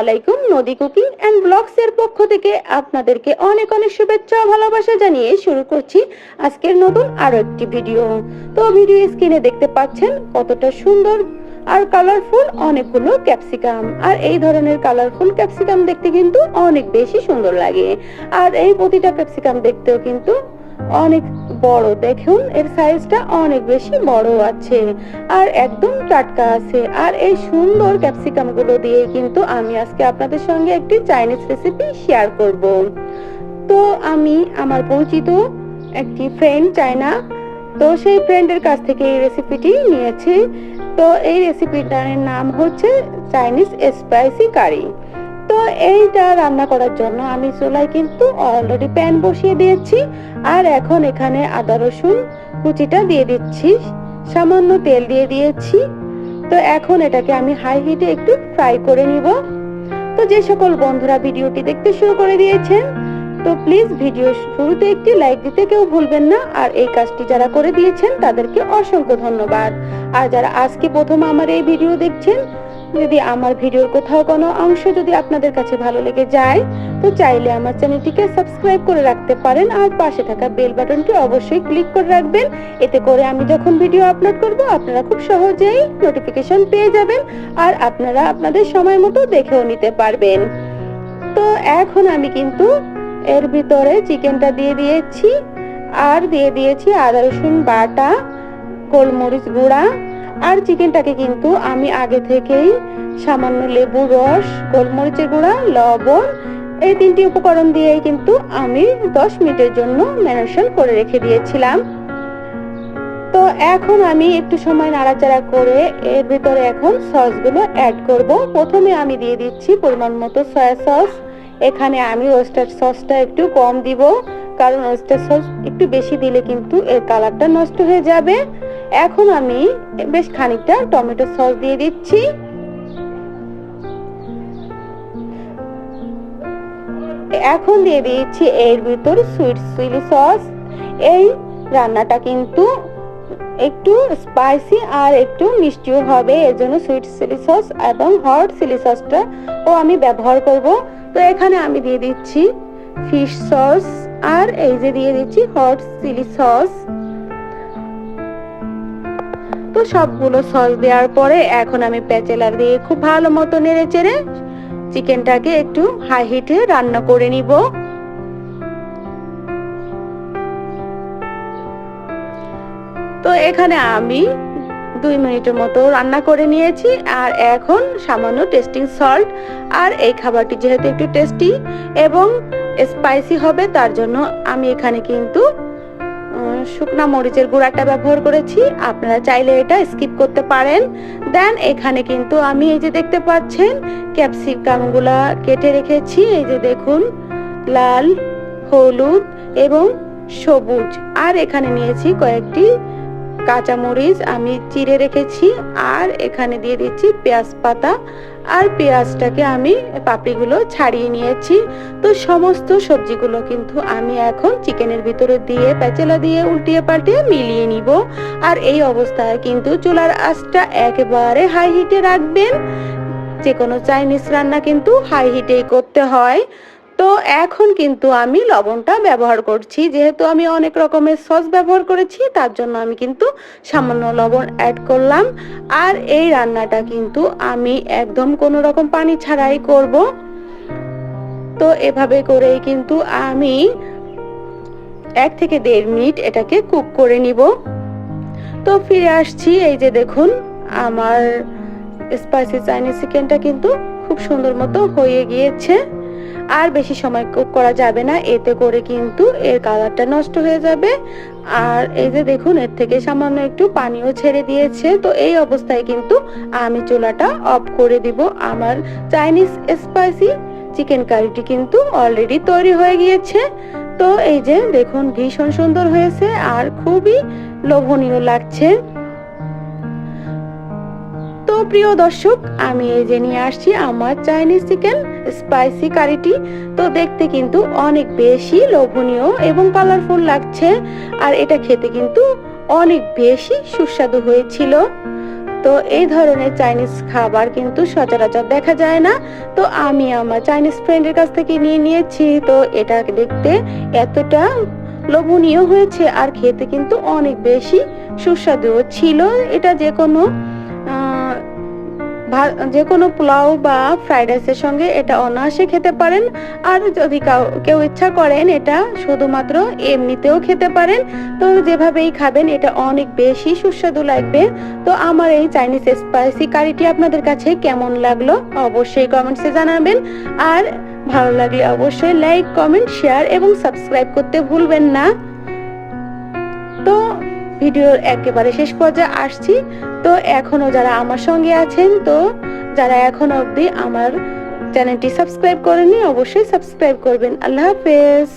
আলাইকুম, নদী cooking and blogs এর পক্ষ থেকে আপনাদেরকে অনেক অনেক শুভেচ্ছা ভালোবাসা জানিয়ে শুরু করছি আজকের নতুন আরও একটি ভিডিও। তো ভিডিও স্ক্রিনে দেখতে পাচ্ছেন কতটা সুন্দর আর কালারফুল অনেকগুলো ক্যাপসিকাম আর এই ধরনের কালারফুল ক্যাপসিকাম দেখতে কিন্তু অনেক বেশি সুন্দর লাগে। আর এই প্রতিটা ক্যাপসিকাম দেখতেও কিন্তু অনেক বড়। দেখুন, এর সাইজটা অনেক বেশি বড় আছে। আর একদম টাটকা আছে। আর এই সুন্দর ক্যাপসিকামগুলো দিয়ে কিন্তু আমি আজকে আপনাদের সঙ্গে একটি চাইনিজ রেসিপি শেয়ার করব। তো আমি আমার পরিচিত একটি ফ্রেন্ড চায়না তো সেই ফ্রেন্ডের কাছ থেকে এই রেসিপিটি নিয়েছি। তো এই রেসিপিটার নাম হচ্ছে চাইনিজ স্পাইসি কারি তো এইটা রান্না করার জন্য আমি চুলায় কিন্তু অলরেডি প্যান বসিয়ে দিয়েছি। আর এখন এখানে আদা রসুন কুচিটা দিয়ে দিচ্ছি। সামান্য তেল দিয়ে দিয়েছি। তো এখন এটাকে আমি হাই হিটে একটু ফ্রাই করে নিব। তো যে সকল বন্ধুরা ভিডিওটি দেখতে শুরু করে দিয়েছেন, তো প্লিজ ভিডিও শুরুতে একটি লাইক দিতে কেউ ভুলবেন না। আর এই কাজটি যারা করে দিয়েছেন, তাদেরকে অসংখ্য ধন্যবাদ। আর যারা আজকে প্রথম আমার এই ভিডিও দেখছেন যদি আমার ভিডিওর কোথাও কোনো অংশ যদি আপনাদের কাছে ভালো লেগে যায়, তো চাইলে আমার চ্যানেলটিকে সাবস্ক্রাইব করে রাখতে পারেন আর পাশে থাকা বেল বাটনটি অবশ্যই ক্লিক করে রাখবেন। এতে করে আমি যখন ভিডিও আপলোড করব, আপনারা খুব সহজেই নোটিফিকেশন পেয়ে যাবেন আর আপনারা আপনাদের সময় মতো দেখেও নিতে পারবেন। তো এখন আমি কিন্তু এর ভিতরে চিকেনটা দিয়ে দিয়েছি। আর দিয়ে দিয়েছি আদা রসুন বাটা, গোলমরিচ গুঁড়া আর চিকেনটাকে কিন্তু আমি আগে থেকেই সামান্য লেবু, রস, গোলমরিচের গুঁড়া, লবণ, এই তিনটি উপকরণ দিয়েই কিন্তু আমি দশ মিনিটের জন্য ম্যারিনেশন করে রেখে দিয়েছিলাম। তো এখন আমি একটু সময় নাড়াচাড়া করে এর ভিতরে এখন সসগুলো অ্যাড করব। প্রথমে আমি দিয়ে দিচ্ছি পরিমাণ মতো সয়া সস এখানে আমি ওয়েস্টার সসটা একটু কম দিব, কারণ ওয়েস্টার সস একটু বেশি দিলে কিন্তু এর কালারটা নষ্ট হয়ে যাবে। এখন আমি বেশ খানিকটা টমেটো সস দিয়ে দিচ্ছি। এখন দিয়ে দিয়েছি এর ভিতর সুইট চিলি সস এই রান্নাটা কিন্তু একটু স্পাইসি আর একটু মিষ্টিও হবে, এর জন্য সুইট চিলি সস এবং হট চিলি সসটা ও আমি ব্যবহার করব। তো এখানে আমি দিয়ে দিচ্ছি ফিশ সস আর এই যে দিয়ে দিচ্ছি হট চিলি সস তো সবগুলো সস দেওয়ার পরে এখন আমি প্যাচেলার দিয়ে খুব ভালো মতো নেড়ে চেড়ে চিকেনটাকে একটু হাই হিটে রান্না করে নিব। তো এখানে আমি দুই মিনিটের মতো রান্না করে নিয়েছি আর এখন সামান্য টেস্টিং সল্ট আর এই খাবারটি যেহেতু একটু টেস্টি এবং স্পাইসি হবে তার জন্য আমি এখানে কিন্তু শুকনা মরিচের গুঁড়াটা ব্যবহার করেছি। আপনারা চাইলে এটা স্কিপ করতে পারেন। দেন এখানে কিন্তু আমি এই যে দেখতে পাচ্ছেন ক্যাপসিকামগুলা কেটে রেখেছি। এই যে দেখুন, লাল, হলুদ এবং সবুজ। আর এখানে নিয়েছি কয়েকটি কাঁচামরিচ আমি চিড়ে রেখেছি। আর এখানে দিয়ে দিচ্ছি পেঁয়াজ পাতা। আর পেঁয়াজটাকে আমি পাপড়িগুলো ছাড়িয়ে নিয়েছি। তো সমস্ত সবজিগুলো কিন্তু আমি এখন চিকেনের ভিতরে দিয়ে, প্যাচেলা দিয়ে, উল্টিয়ে পাল্টিয়ে মিলিয়ে নিব। আর এই অবস্থায় কিন্তু চুলার আঁচটা একেবারে হাই হিটে রাখবেন। যে কোনো চাইনিজ রান্না কিন্তু হাই হিটেই করতে হয়। তো এখন কিন্তু আমি লবণটা ব্যবহার করছি। যেহেতু আমি অনেক রকমের সস ব্যবহার করেছি, তার জন্য আমি কিন্তু সামান্য লবণ অ্যাড করলাম। আর এই রান্নাটা কিন্তু আমি একদম কোনো রকম পানি ছাড়াই করব। তো এভাবে করেই কিন্তু আমি এক থেকে দেড় মিনিট এটাকে কুক করে নিব। তো ফিরে আসছি, এই যে দেখুন, আমার স্পাইসি চাইনিজ চিকেনটা কিন্তু খুব সুন্দর মতো হয়ে গিয়েছে। আর বেশি সময় কুক করা যাবে না। এতে করে কিন্তু এর কালারটা নষ্ট হয়ে যাবে। আর এই যে দেখুন, এর থেকে সামান্য একটু পানিও ছেড়ে দিয়েছে। তো এই অবস্থায় কিন্তু আমি চুলাটা অফ করে দিব। আমার চাইনিজ স্পাইসি চিকেন কারিটি কিন্তু অলরেডি তৈরি হয়ে গিয়েছে। তো এই যে দেখুন, ভীষণ সুন্দর হয়েছে। আর খুবই লোভনীয় লাগছে। প্রিয় দর্শক, আমি এই যে নিয়ে আসছি আমার চাইনিজ চিকেন স্পাইসি কারিটি তো দেখতে কিন্তু অনেক বেশি লোভনীয় এবং কালারফুল লাগছে। আর এটা খেতে কিন্তু অনেক বেশি সুস্বাদু হয়েছিল। তো এই ধরনের চাইনিজ খাবার কিন্তু সচরাচর দেখা যায় না। তো আমি আমার চাইনিজ ফ্রেন্ডের কাছ থেকে নিয়ে নিয়েছি। তো এটা দেখতে এতটা লোভনীয় হয়েছে আর খেতে কিন্তু অনেক বেশি সুস্বাদুও ছিল। এটা যে কোনো যে কোনো পোলাও বা ফ্রাইড রাইসের সঙ্গে এটা অনায়াসে খেতে পারেন। আর যদি কাউ- ইচ্ছা করেন এটা, শুধুমাত্র এমনিতেও খেতে পারেন। তো যেভাবেই খাবেন, এটা অনেক বেশি সুস্বাদু লাগবে। তো আমার এই চাইনিজ স্পাইসি কারিটি আপনাদের কাছে কেমন লাগল, অবশ্যই কমেন্টসে জানাবেন। আর ভালো লাগলে অবশ্যই লাইক, কমেন্ট, শেয়ার এবং সাবস্ক্রাইব করতে ভুলবেন না। ভিডিওর একেবারে শেষ পর্যায়ে আসছি। তো এখনও যারা আমার সঙ্গে আছেন, তো যারা এখন অবধি আমার চ্যানেলটি সাবস্ক্রাইব করেনি অবশ্যই সাবস্ক্রাইব করবেন। আল্লাহ হাফেজ।